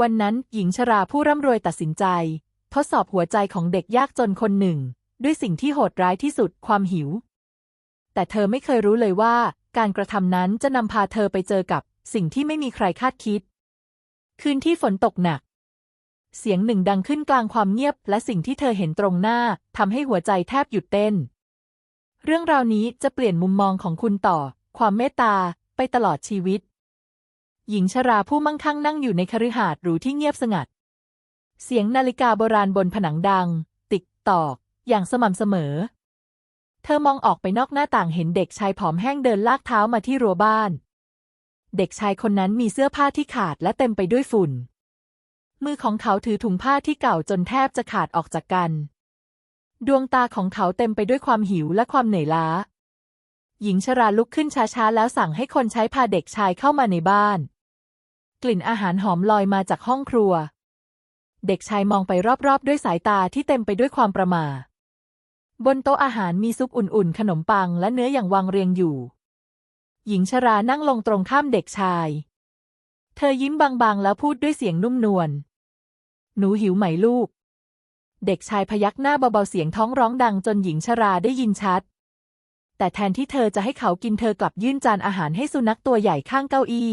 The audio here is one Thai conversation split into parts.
วันนั้นหญิงชราผู้ร่ำรวยตัดสินใจ ทดสอบหัวใจของเด็กยากจนคนหนึ่ง ด้วยสิ่งที่โหดร้ายที่สุดความหิว แต่เธอไม่เคยรู้เลยว่า การกระทำนั้นจะนำพาเธอไปเจอกับสิ่งที่ไม่มีใครคาดคิด คืนที่ฝนตกหนัก เสียงหนึ่งดังขึ้นกลางความเงียบ และสิ่งที่เธอเห็นตรงหน้าทำให้หัวใจแทบหยุดเต้น เรื่องราวนี้จะเปลี่ยนมุมมองของคุณต่อ ความเมตตาไปตลอดชีวิต หญิงชราผู้มั่งคั่งนั่งอยู่ในคฤหาสน์หรูที่เงียบสงัด เสียงนาฬิกาโบราณบนผนังดัง ติกตอก อย่างสม่ำเสมอ เธอมองออกไปนอกหน้าต่างเห็นเด็กชายผอมแห้งเดินลากเท้ามาที่รั้วบ้าน เด็กชายคนนั้นมีเสื้อผ้าที่ขาดและเต็มไปด้วยฝุ่น มือของเขาถือถุงผ้าที่เก่าจนแทบจะขาดออกจากกัน ดวงตาของเขาเต็มไปด้วยความหิวและความเหนื่อยล้า หญิงชราลุกขึ้นช้าๆแล้วสั่งให้คนใช้พาเด็กชายเข้ามาในบ้าน กลิ่นอาหารหอมลอยมาจากห้องครัว เด็กชายมองไปรอบๆ ด้วยสายตาที่เต็มไปด้วยความประหม่าบนโต๊ะอาหารมีซุปอุ่นๆ ขนมปังและเนื้ออย่างวางเรียงอยู่ หญิงชรานั่งลงตรงข้ามเด็กชาย เธอยิ้มบางๆ แล้วพูดด้วยเสียงนุ่มนวล หนูหิวไหมลูก เด็กชายพยักหน้าเบาๆ เสียงท้องร้องดังจนหญิงชราได้ยินชัด แต่แทนที่เธอจะให้เขากินเธอกลับยื่นจานอาหารให้สุนัขตัวใหญ่ข้างเก้าอี้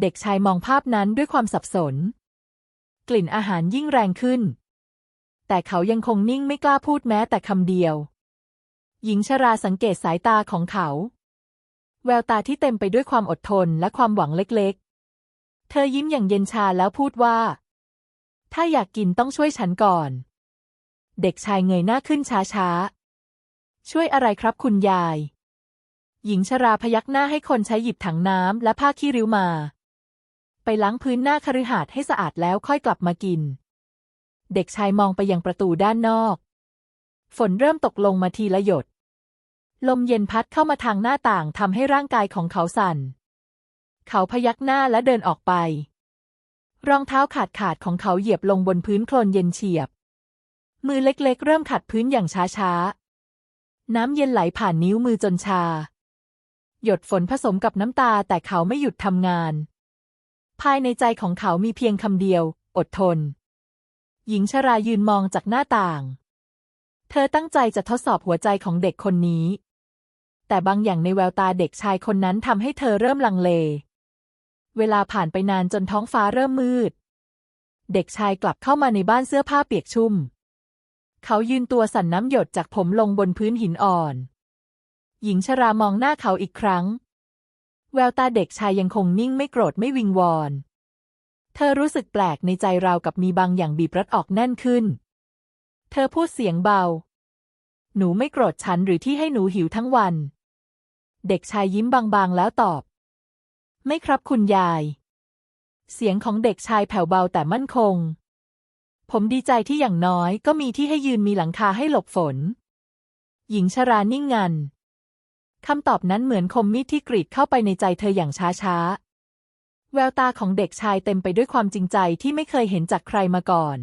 เด็กชายมองภาพนั้นด้วยความสับสน กลิ่นอาหารยิ่งแรงขึ้น แต่เขายังคงนิ่งไม่กล้าพูดแม้แต่คำเดียว หญิงชราสังเกตสายตาของเขา แววตาที่เต็มไปด้วยความอดทนและความหวังเล็กๆ เธอยิ้มอย่างเย็นชาแล้วพูดว่า ถ้าอยากกินต้องช่วยฉันก่อน เด็กชายเงยหน้าขึ้นช้าๆ ช่วยอะไรครับคุณยายหญิงชราพยักหน้าให้คนใช้หยิบถังน้ำและผ้าขี้ริ้วมา ไปล้างพื้นหน้าคฤหาสน์ให้สะอาดแล้วค่อยกลับมากิน เด็กชายมองไปยังประตูด้านนอก ฝนเริ่มตกลงมาทีละหยด ลมเย็นพัดเข้ามาทางหน้าต่างทำให้ร่างกายของเขาสั่น เขาพยักหน้าและเดินออกไป รองเท้าขาดขาดของเขาเหยียบลงบนพื้นโคลนเย็นเฉียบ มือเล็กๆ เริ่มขัดพื้นอย่างช้าๆ น้ำเย็นไหลผ่านนิ้วมือจนชา หยดฝนผสมกับน้ำตาแต่เขาไม่หยุดทำงาน ภายในใจของเขามีเพียงคำเดียว อดทน หญิงชรายืนมองจากหน้าต่าง เธอตั้งใจจะทดสอบหัวใจของเด็กคนนี้ แต่บางอย่างในแววตาเด็กชายคนนั้นทำให้เธอเริ่มลังเล เวลาผ่านไปนานจนท้องฟ้าเริ่มมืด เด็กชายกลับเข้ามาในบ้านเสื้อผ้าเปียกชุ่ม เขายืนตัวสั่นน้ำหยดจากผมลงบนพื้นหินอ่อน หญิงชรามองหน้าเขาอีกครั้ง แววตาเด็กชายยังคงนิ่งไม่โกรธไม่วิงวอน เธอรู้สึกแปลกในใจราวกับมีบางอย่างบีบรัดออกแน่นขึ้น เธอพูดเสียงเบา หนูไม่โกรธฉันหรือที่ให้หนูหิวทั้งวัน เด็กชายยิ้มบางๆแล้วตอบ ไม่ครับคุณยาย เสียงของเด็กชายแผ่วเบาแต่มั่นคง ผมดีใจที่อย่างน้อยก็มีที่ให้ยืนมีหลังคาให้หลบฝน หญิงชรานิ่งงัน คำตอบนั้นเหมือนคมมีดที่กรีดเข้าไปในใจเธออย่างช้าๆ แววตาของเด็กชายเต็มไปด้วยความจริงใจที่ไม่เคยเห็นจากใครมาก่อน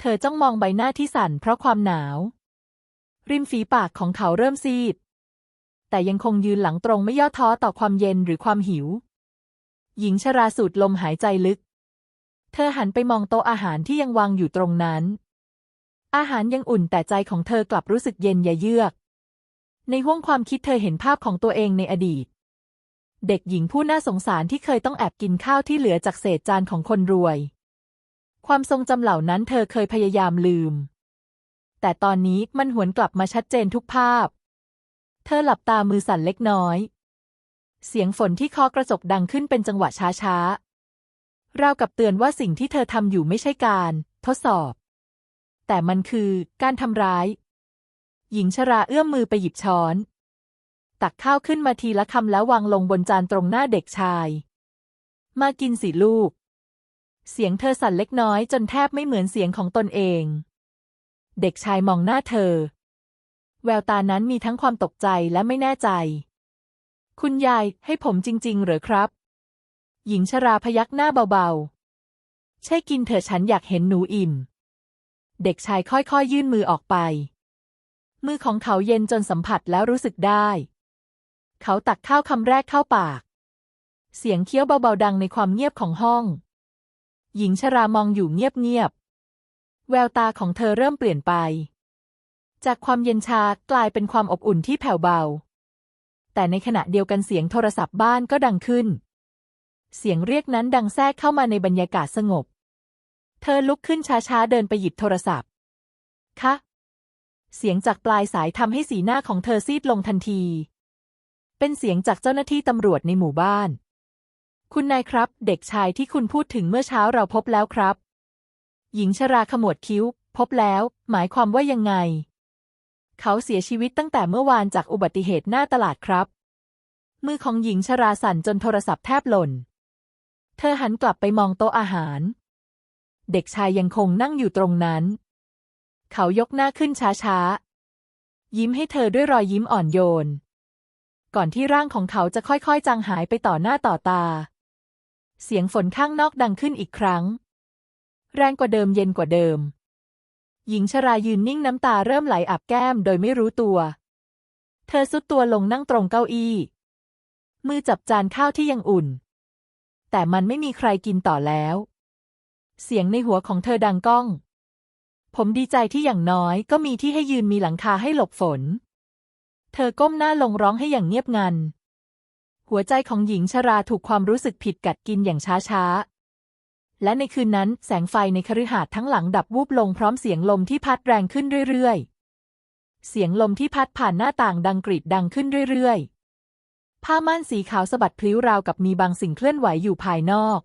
เธอจ้องมองใบหน้าที่สั่นเพราะความหนาว ริมฝีปากของเขาเริ่มซีด แต่ยังคงยืนหลังตรงไม่ย่อท้อต่อความเย็นหรือความหิว หญิงชราสูดลมหายใจลึก เธอหันไปมองโต๊ะอาหารที่ยังวางอยู่ตรงนั้น อาหารยังอุ่นแต่ใจของเธอกลับรู้สึกเย็นยะเยือก ในห้วงความคิดเธอเห็นภาพของตัวเองในอดีต เด็กหญิงผู้น่าสงสารที่เคยต้องแอบกินข้าวที่เหลือจากเศษจานของคนรวย ความทรงจำเหล่านั้นเธอเคยพยายามลืม แต่ตอนนี้มันหวนกลับมาชัดเจนทุกภาพ เธอหลับตามือสั่นเล็กน้อย เสียงฝนที่เคาะกระจกดังขึ้นเป็นจังหวะช้าๆราวกับเตือนว่าสิ่งที่เธอทำอยู่ไม่ใช่การ ทดสอบ แต่มันคือการทำร้าย หญิงชราเอื้อมมือไปหยิบช้อน ตักข้าวขึ้นมาทีละคำแล้ววางลงบนจานตรงหน้าเด็กชาย มากินสิลูก เสียงเธอสั่นเล็กน้อยจนแทบไม่เหมือนเสียงของตนเอง เด็กชายมองหน้าเธอ แววตานั้นมีทั้งความตกใจและไม่แน่ใจ คุณยายให้ผมจริง ๆ เหรอครับ หญิงชราพยักหน้าเบาๆ ใช่กินเถอะฉันอยากเห็นหนูอิ่ม เด็กชายค่อยๆ ยื่นมือออกไป มือของเขาเย็นจนสัมผัสแล้วรู้สึกได้ เขาตักข้าวคำแรกเข้าปาก เสียงเคี้ยวเบาๆดังในความเงียบของห้อง หญิงชรามองอยู่เงียบๆ แววตาของเธอเริ่มเปลี่ยนไป จากความเย็นชากลายเป็นความอบอุ่นที่แผ่วเบา แต่ในขณะเดียวกันเสียงโทรศัพท์บ้านก็ดังขึ้น เสียงเรียกนั้นดังแทรกเข้ามาในบรรยากาศสงบ เธอลุกขึ้นช้าๆเดินไปหยิบโทรศัพท์ คะ เสียงจากปลายสายทำให้สีหน้าของเธอซีดลงทันที เป็นเสียงจากเจ้าหน้าที่ตำรวจในหมู่บ้าน คุณนายครับ เด็กชายที่คุณพูดถึงเมื่อเช้าเราพบแล้วครับ หญิงชราขมวดคิ้ว พบแล้ว หมายความว่ายังไง เขาเสียชีวิตตั้งแต่เมื่อวานจากอุบัติเหตุหน้าตลาดครับ มือของหญิงชราสั่นจนโทรศัพท์แทบหล่น เธอหันกลับไปมองโต๊ะอาหาร เด็กชายยังคงนั่งอยู่ตรงนั้น เขายกหน้าขึ้นช้าๆ ยิ้มให้เธอด้วยรอยยิ้มอ่อนโยน ก่อนที่ร่างของเขาจะค่อยๆ จางหายไปต่อหน้าต่อตา เสียงฝนข้างนอกดังขึ้นอีกครั้ง แรงกว่าเดิมเย็นกว่าเดิม หญิงชรายืนนิ่งน้ำตาเริ่มไหลอาบแก้มโดยไม่รู้ตัว เธอสุดตัวลงนั่งตรงเก้าอี้ มือจับจานข้าวที่ยังอุ่น แต่มันไม่มีใครกินต่อแล้ว เสียงในหัวของเธอดังก้อง ผมดีใจที่อย่างน้อยก็มีที่ให้ยืนมีหลังคาให้หลบฝน เธอก้มหน้าลงร้องให้อย่างเงียบงัน หัวใจของหญิงชราถูกความรู้สึกผิดกัดกินอย่างช้าๆ และในคืนนั้นแสงไฟในคฤหาสน์ทั้งหลังดับวูบลงพร้อมเสียงลมที่พัดแรงขึ้นเรื่อยๆ เสียงลมที่พัดผ่านหน้าต่างดังกรีดดังขึ้นเรื่อยๆ ผ้าม่านสีขาวสะบัดพลิ้วราวกับมีบางสิ่งเคลื่อนไหวอยู่ภายนอก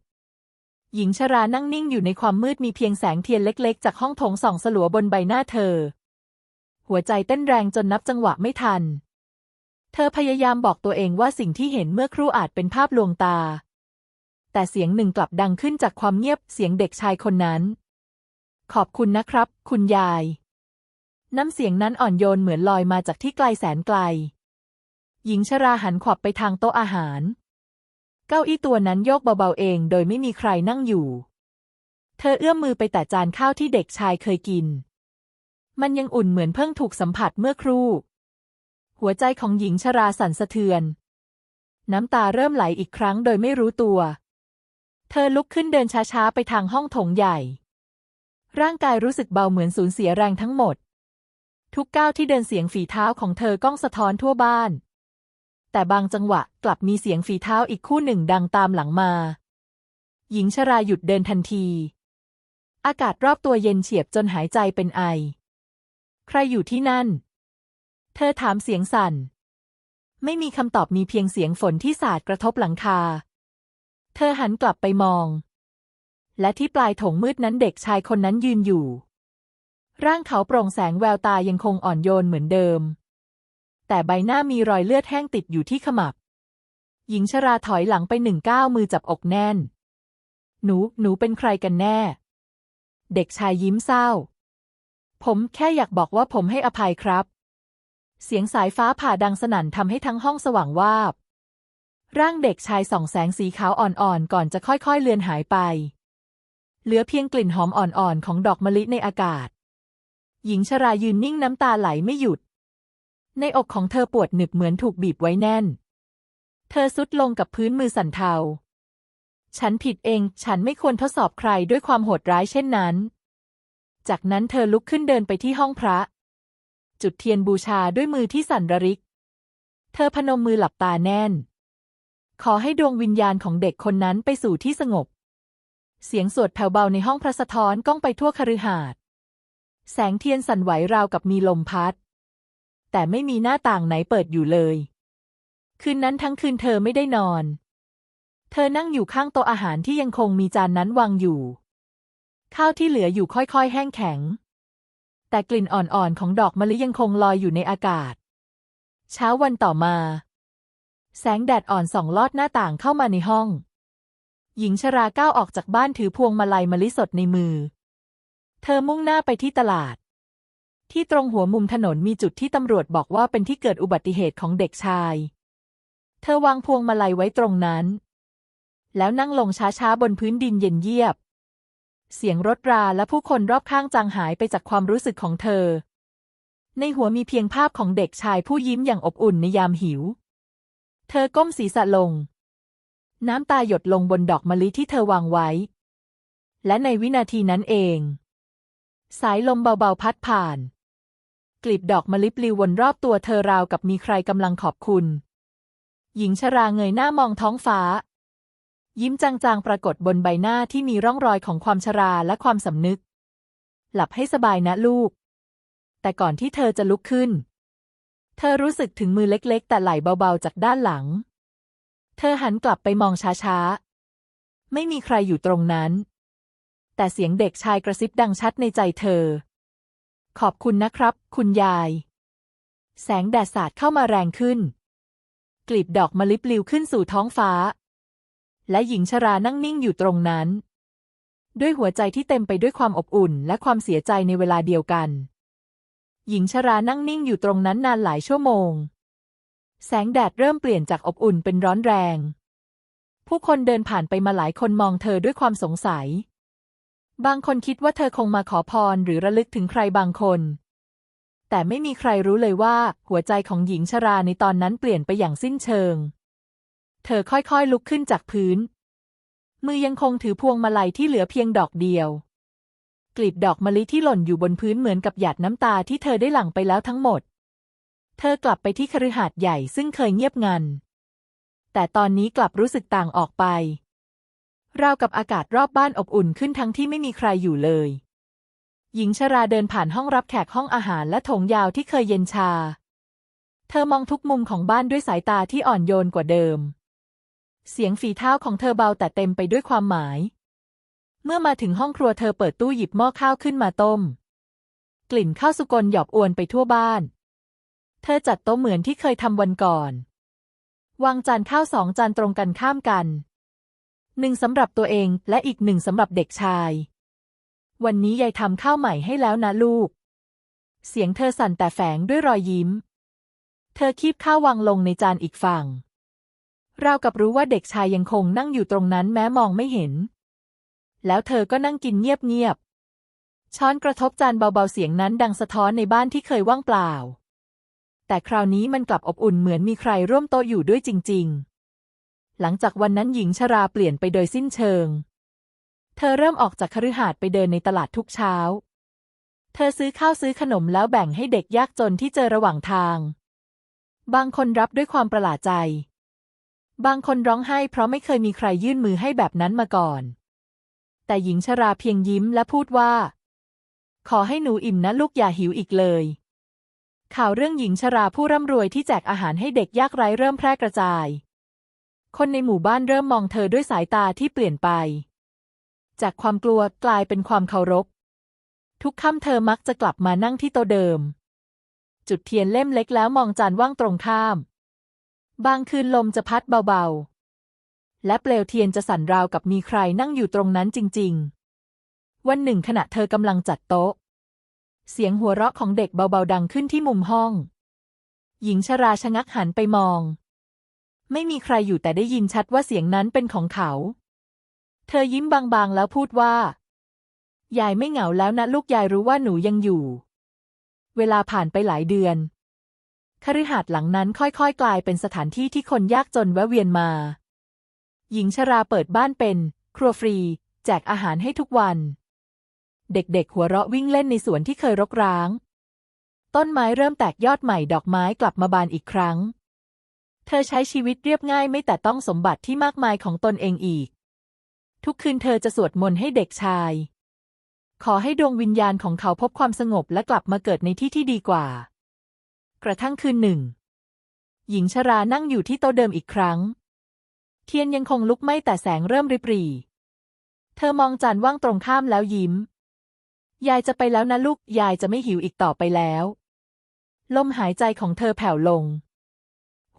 หญิงชรานั่งนิ่งอยู่ในความมืดมีเพียงแสงเทียนเล็ก ๆ จากห้องโถงส่องสลัวบนใบหน้าเธอ หัวใจเต้นแรงจนนับจังหวะไม่ทัน เธอพยายามบอกตัวเองว่าสิ่งที่เห็นเมื่อครู่อาจเป็นภาพลวงตา แต่เสียงหนึ่งกลับดังขึ้นจากความเงียบเสียงเด็กชายคนนั้น ขอบคุณนะครับ คุณยาย น้ำเสียงนั้นอ่อนโยนเหมือนลอยมาจากที่ไกลแสนไกล หญิงชราหันขวับไปทางโต๊ะอาหาร เก้าอี้ตัวนั้นโยกเบาๆเองโดยไม่มีใครนั่งอยู่ เธอเอื้อมมือไปแตะจานข้าวที่เด็กชายเคยกิน มันยังอุ่นเหมือนเพิ่งถูกสัมผัสเมื่อครู่ หัวใจของหญิงชราสั่นสะเทือน น้ำตาเริ่มไหลอีกครั้งโดยไม่รู้ตัว เธอลุกขึ้นเดินช้าๆไปทางห้องโถงใหญ่ ร่างกายรู้สึกเบาเหมือนสูญเสียแรงทั้งหมด ทุกก้าวที่เดินเสียงฝีเท้าของเธอก้องสะท้อนทั่วบ้าน แต่บางจังหวะกลับมีเสียงฝีเท้าอีกคู่หนึ่งดังตามหลังมา หญิงชราหยุดเดินทันที อากาศรอบตัวเย็นเฉียบจนหายใจเป็นไอ ใครอยู่ที่นั่น เธอถามเสียงสั่น ไม่มีคำตอบมีเพียงเสียงฝนที่สาดกระทบหลังคา เธอหันกลับไปมอง และที่ปลายถงมืดนั้นเด็กชายคนนั้นยืนอยู่ ร่างเขาโปร่งแสงแววตายังคงอ่อนโยนเหมือนเดิม แต่ใบหน้ามีรอยเลือดแห้งติดอยู่ที่ขมับ หญิงชราถอยหลังไปหนึ่งก้าวมือจับอกแน่น หนู หนูเป็นใครกันแน่ เด็กชายยิ้มเศร้า ผมแค่อยากบอกว่าผมให้อภัยครับ เสียงสายฟ้าผ่าดังสนั่นทำให้ทั้งห้องสว่างวาบ ร่างเด็กชายส่องแสงสีขาวอ่อนๆ ก่อนจะค่อยๆเลือนหายไป เหลือเพียงกลิ่นหอมอ่อนๆ ของดอกมะลิในอากาศ หญิงชรายืนนิ่งน้ำตาไหลไม่หยุด ในอกของเธอปวดหนึบเหมือนถูกบีบไว้แน่น เธอซุดลงกับพื้นมือสั่นเทา ฉันผิดเอง ฉันไม่ควรทดสอบใครด้วยความโหดร้ายเช่นนั้น จากนั้นเธอลุกขึ้นเดินไปที่ห้องพระ จุดเทียนบูชาด้วยมือที่สั่นระริก เธอพนมมือหลับตาแน่น ขอให้ดวงวิญญาณของเด็กคนนั้นไปสู่ที่สงบ เสียงสวดแผ่วเบาในห้องพระสะท้อนก้องไปทั่วคฤหาสน์แสงเทียนสั่นไหวราวกับมีลมพัด แต่ไม่มีหน้าต่างไหนเปิดอยู่เลย คืนนั้นทั้งคืนเธอไม่ได้นอน เธอนั่งอยู่ข้างโต๊ะอาหารที่ยังคงมีจานนั้นวางอยู่ ข้าวที่เหลืออยู่ค่อยๆ แห้งแข็ง แต่กลิ่นอ่อนๆของดอกมะลิยังคงลอยอยู่ในอากาศ เช้าวันต่อมา แสงแดดอ่อนส่องลอดหน้าต่างเข้ามาในห้อง หญิงชราก้าวออกจากบ้านถือพวงมาลัยมะลิสดในมือ เธอมุ่งหน้าไปที่ตลาด ที่ตรงหัวมุมถนนมีจุดที่ตำรวจบอกว่าเป็นที่เกิดอุบัติเหตุของเด็กชาย เธอวางพวงมาลัยไว้ตรงนั้น แล้วนั่งลงช้าๆบนพื้นดินเย็นเยียบ เสียงรถราและผู้คนรอบข้างจางหายไปจากความรู้สึกของเธอ ในหัวมีเพียงภาพของเด็กชายผู้ยิ้มอย่างอบอุ่นในยามหิว เธอก้มศีรษะลง น้ำตาหยดลงบนดอกมะลิที่เธอวางไว้ และในวินาทีนั้นเอง สายลมเบาๆพัดผ่าน กลีบดอกมะลิปลิววนรอบตัวเธอราวกับมีใครกำลังขอบคุณ หญิงชราเงยหน้ามองท้องฟ้า ยิ้มจางๆปรากฏบนใบหน้าที่มีร่องรอยของความชราและความสำนึก หลับให้สบายนะลูก แต่ก่อนที่เธอจะลุกขึ้น เธอรู้สึกถึงมือเล็กๆ แต่ไหลเบาๆ จากด้านหลัง เธอหันกลับไปมองช้าๆ ไม่มีใครอยู่ตรงนั้น แต่เสียงเด็กชายกระซิบดังชัดในใจเธอ ขอบคุณนะครับ คุณยาย แสงแดดสาดเข้ามาแรงขึ้น กลีบดอกมะลิปลิวขึ้นสู่ท้องฟ้า และหญิงชรานั่งนิ่งอยู่ตรงนั้น ด้วยหัวใจที่เต็มไปด้วยความอบอุ่นและความเสียใจในเวลาเดียวกัน หญิงชรานั่งนิ่งอยู่ตรงนั้นนานหลายชั่วโมง แสงแดดเริ่มเปลี่ยนจากอบอุ่นเป็นร้อนแรง ผู้คนเดินผ่านไปมาหลายคนมองเธอด้วยความสงสัย บางคนคิดว่าเธอคงมาขอพรหรือระลึกถึงใครบางคน แต่ไม่มีใครรู้เลยว่าหัวใจของหญิงชราในตอนนั้นเปลี่ยนไปอย่างสิ้นเชิง เธอค่อยๆลุกขึ้นจากพื้น มือยังคงถือพวงมาลัยที่เหลือเพียงดอกเดียว กลีบดอกมะลิที่หล่นอยู่บนพื้นเหมือนกับหยาดน้ำตาที่เธอได้หลั่งไปแล้วทั้งหมด เธอกลับไปที่คฤหาสน์ใหญ่ซึ่งเคยเงียบงัน แต่ตอนนี้กลับรู้สึกต่างออกไป ราวกับอากาศรอบบ้านอบอุ่นขึ้นทั้งที่ไม่มีใครอยู่เลย หญิงชราเดินผ่านห้องรับแขกห้องอาหารและโถงยาวที่เคยเย็นชา เธอมองทุกมุมของบ้านด้วยสายตาที่อ่อนโยนกว่าเดิม เสียงฝีเท้าของเธอเบาแต่เต็มไปด้วยความหมาย เมื่อมาถึงห้องครัวเธอเปิดตู้หยิบหม้อข้าวขึ้นมาต้ม กลิ่นข้าวสุกลหยอบอวนไปทั่วบ้าน เธอจัดโต๊ะเหมือนที่เคยทำวันก่อน วางจานข้าวสองจานตรงกันข้ามกัน หนึ่งสำหรับตัวเองและอีกหนึ่งสำหรับเด็กชาย วันนี้ยายทำข้าวใหม่ให้แล้วนะลูก เสียงเธอสั่นแต่แฝงด้วยรอยยิ้ม เธอคีบข้าววางลงในจานอีกฝั่งราวกับรู้ว่าเด็กชายยังคงนั่งอยู่ตรงนั้นแม้มองไม่เห็น แล้วเธอก็นั่งกินเงียบๆ ช้อนกระทบจานเบาๆเสียงนั้นดังสะท้อนในบ้านที่เคยว่างเปล่า แต่คราวนี้มันกลับอบอุ่นเหมือนมีใครร่วมโต๊ะอยู่ด้วยจริง ๆ หลังจากวันนั้นหญิงชราเปลี่ยนไปโดยสิ้นเชิง เธอเริ่มออกจากคฤหาสน์ไปเดินในตลาดทุกเช้า เธอซื้อข้าวซื้อขนมแล้วแบ่งให้เด็กยากจนที่เจอระหว่างทาง บางคนรับด้วยความประหลาดใจ บางคนร้องไห้เพราะไม่เคยมีใครยื่นมือให้แบบนั้นมาก่อน แต่หญิงชราเพียงยิ้มและพูดว่า ขอให้หนูอิ่มนะลูกอย่าหิวอีกเลย ข่าวเรื่องหญิงชราผู้ร่ำรวยที่แจกอาหารให้เด็กยากไร้เริ่มแพร่กระจาย คนในหมู่บ้านเริ่มมองเธอด้วยสายตาที่เปลี่ยนไป จากความกลัวกลายเป็นความเคารพ ทุกค่ำเธอมักจะกลับมานั่งที่โต๊ะเดิม จุดเทียนเล่มเล็กแล้วมองจานว่างตรงข้าม บางคืนลมจะพัดเบาๆ และเปลวเทียนจะสั่นราวกับมีใครนั่งอยู่ตรงนั้นจริง ๆ วันหนึ่งขณะเธอกำลังจัดโต๊ะ เสียงหัวเราะของเด็กเบาๆดังขึ้นที่มุมห้อง หญิงชราชะงักหันไปมอง ไม่มีใครอยู่แต่ได้ยินชัดว่าเสียงนั้นเป็นของเขา เธอยิ้มบางๆแล้วพูดว่า ยายไม่เหงาแล้วนะลูกยายรู้ว่าหนูยังอยู่ เวลาผ่านไปหลายเดือนคฤหาสน์หลังนั้นค่อยๆ กลายเป็นสถานที่ที่คนยากจนแวะเวียนมา หญิงชราเปิดบ้านเป็น ครัวฟรี แจกอาหารให้ทุกวัน เด็กๆ หัวเราะวิ่งเล่นในสวนที่เคยรกร้าง ต้นไม้เริ่มแตกยอดใหม่ดอกไม้กลับมาบานอีกครั้ง เธอใช้ชีวิตเรียบง่ายไม่แต่ต้องสมบัติที่มากมายของตนเองอีก ทุกคืนเธอจะสวดมนต์ให้เด็กชาย ขอให้ดวงวิญญาณของเขาพบความสงบและกลับมาเกิดในที่ที่ดีกว่า กระทั่งคืนหนึ่ง หญิงชรานั่งอยู่ที่โต๊ะเดิมอีกครั้ง เทียนยังคงลุกไหม้แต่แสงเริ่มริบหรี่ เธอมองจานว่างตรงข้ามแล้วยิ้ม ยายจะไปแล้วนะลูก ยายจะไม่หิวอีกต่อไปแล้ว ลมหายใจของเธอแผ่วลง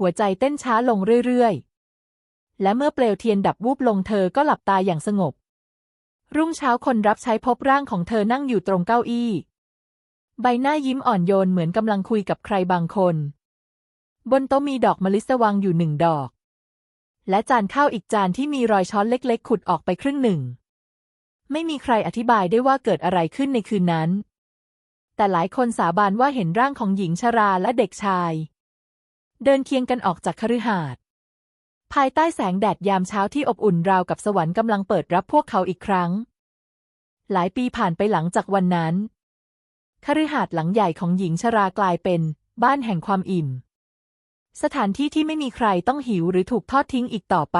หัวใจเต้นช้าลงเรื่อยๆ และเมื่อเปลวเทียนดับวูบลงเธอก็หลับตาอย่างสงบ รุ่งเช้าคนรับใช้พบร่างของเธอนั่งอยู่ตรงเก้าอี้ ใบหน้ายิ้มอ่อนโยนเหมือนกำลังคุยกับใครบางคน บนโต๊ะมีดอกมะลิสวางอยู่หนึ่งดอก และจานข้าวอีกจานที่มีรอยช้อนเล็กๆ ขุดออกไปครึ่งหนึ่ง ไม่มีใครอธิบายได้ว่าเกิดอะไรขึ้นในคืนนั้นแต่หลายคนสาบานว่าเห็นร่างของหญิงชราและเด็กชาย เดินเคียงกันออกจากคฤหาสน์ภายใต้แสงแดดยามเช้าที่อบอุ่นราวกับสวรรค์กำลังเปิดรับพวกเขาอีกครั้ง หลายปีผ่านไปหลังจากวันนั้น คฤหาสน์หลังใหญ่ของหญิงชรากลายเป็น บ้านแห่งความอิ่ม สถานที่ที่ไม่มีใครต้องหิวหรือถูกทอดทิ้งอีกต่อไป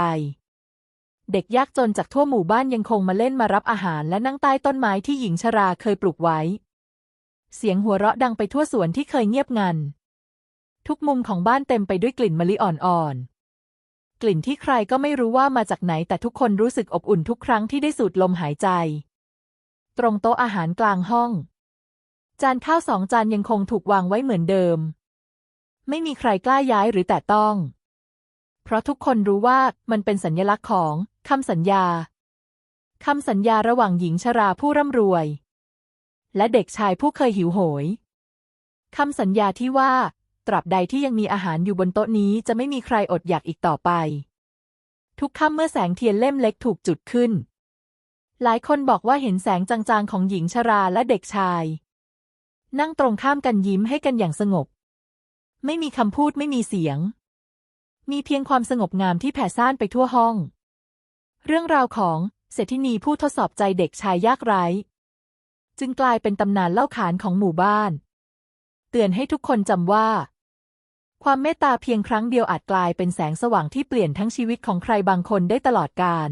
เด็กยากจนจากทั่วหมู่บ้านยังคงมาเล่นมารับอาหารและนั่งใต้ต้นไม้ที่หญิงชราเคยปลูกไว้ เสียงหัวเราะดังไปทั่วสวนที่เคยเงียบงัน ทุกมุมของบ้านเต็มไปด้วยกลิ่นมะลิอ่อนๆ กลิ่นที่ใครก็ไม่รู้ว่ามาจากไหนแต่ทุกคนรู้สึกอบอุ่นทุกครั้งที่ได้สูดลมหายใจ ตรงโต๊ะอาหารกลางห้อง จานข้าวสองจานยังคงถูกวางไว้เหมือนเดิม ไม่มีใครกล้าย้ายหรือแตะต้อง เพราะทุกคนรู้ว่ามันเป็นสัญลักษณ์ของคำสัญญาคำสัญญาระหว่างหญิงชราผู้ร่ำรวย และเด็กชายผู้เคยหิวโหยคำสัญญาที่ว่า ตราบใดที่ยังมีอาหารอยู่บนโต๊ะนี้จะไม่มีใครอดอยากอีกต่อไป ทุกค่ำเมื่อแสงเทียนเล่มเล็กถูกจุดขึ้น หลายคนบอกว่าเห็นแสงจางๆของหญิงชราและเด็กชาย นั่งตรงข้ามกันยิ้มให้กันอย่างสงบ ไม่มีคำพูดไม่มีเสียง มีเพียงความสงบงามที่แผ่ซ่านไปทั่วห้อง เรื่องราวของเศรษฐินีผู้ทดสอบใจเด็กชายยากไร้ จึงกลายเป็นตำนานเล่าขานของหมู่บ้าน เตือนให้ทุกคนจำว่า ความเมตตาเพียงครั้งเดียวอาจกลายเป็นแสงสว่างที่เปลี่ยนทั้งชีวิตของใครบางคนได้ตลอดกาล